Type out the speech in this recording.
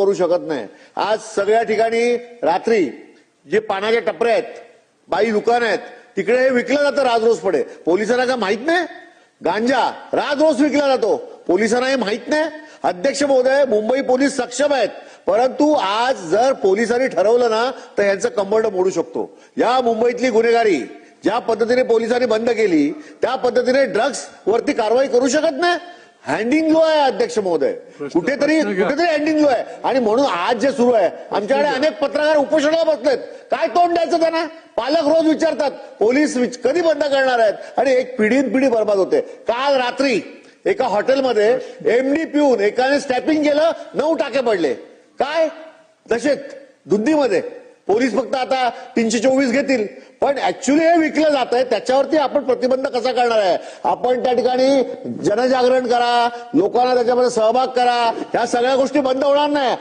करू शकत नाही. आज सगळ्या ठिकाणी रात्री जे पानाच्या टपऱ्या आहेत बाई दुकान आहेत तिकडे हे विकलं जातं राजरोस पडे पोलिसांना का माहीत नाही? गांजा राजरोस विकला जातो. पोलिसांना हे माहीत नाही. अध्यक्ष महोदय मुंबई पोलीस सक्षम आहेत. परंतु आज जर पोलिसांनी ठरवलं ना तर यांचं कंबरड मोडू शकतो. या मुंबईतली गुन्हेगारी ज्या पद्धतीने पोलिसांनी बंद केली त्या पद्धतीने ड्रग्स वरती कारवाई करू शकत नाही. हँडिंग आहे अध्यक्ष महोदय. कुठेतरी. कुठेतरी एंडिंग लो आहे. आणि म्हणून आज जे सुरू आहे आमच्याकडे अनेक पत्रकार उपोषणाला बसलेत. काय तोंड द्यायचं त्यांना? पालक रोज विचारतात. पोलीस विच- कधी बंद करणार आहेत? आणि एक पिढीन पिढी बर्बाद होते. काल रात्री एका हॉटेलमध्ये एमडी पिऊन एकाने स्टॅपिंग केलं नऊ टाके पडले. काय? तसेच दुधीमध्ये पोलीस फक्त आता तीनशे चोवीस घेतील. पण ऍक्च्युली हे विकलं जात आहे त्याच्यावरती आपण प्रतिबंध कसा करणार आहे? आपण त्या ठिकाणी जनजागरण करा लोकांना त्याच्यामध्ये सहभाग करा ह्या सगळ्या गोष्टी बंद होणार नाही.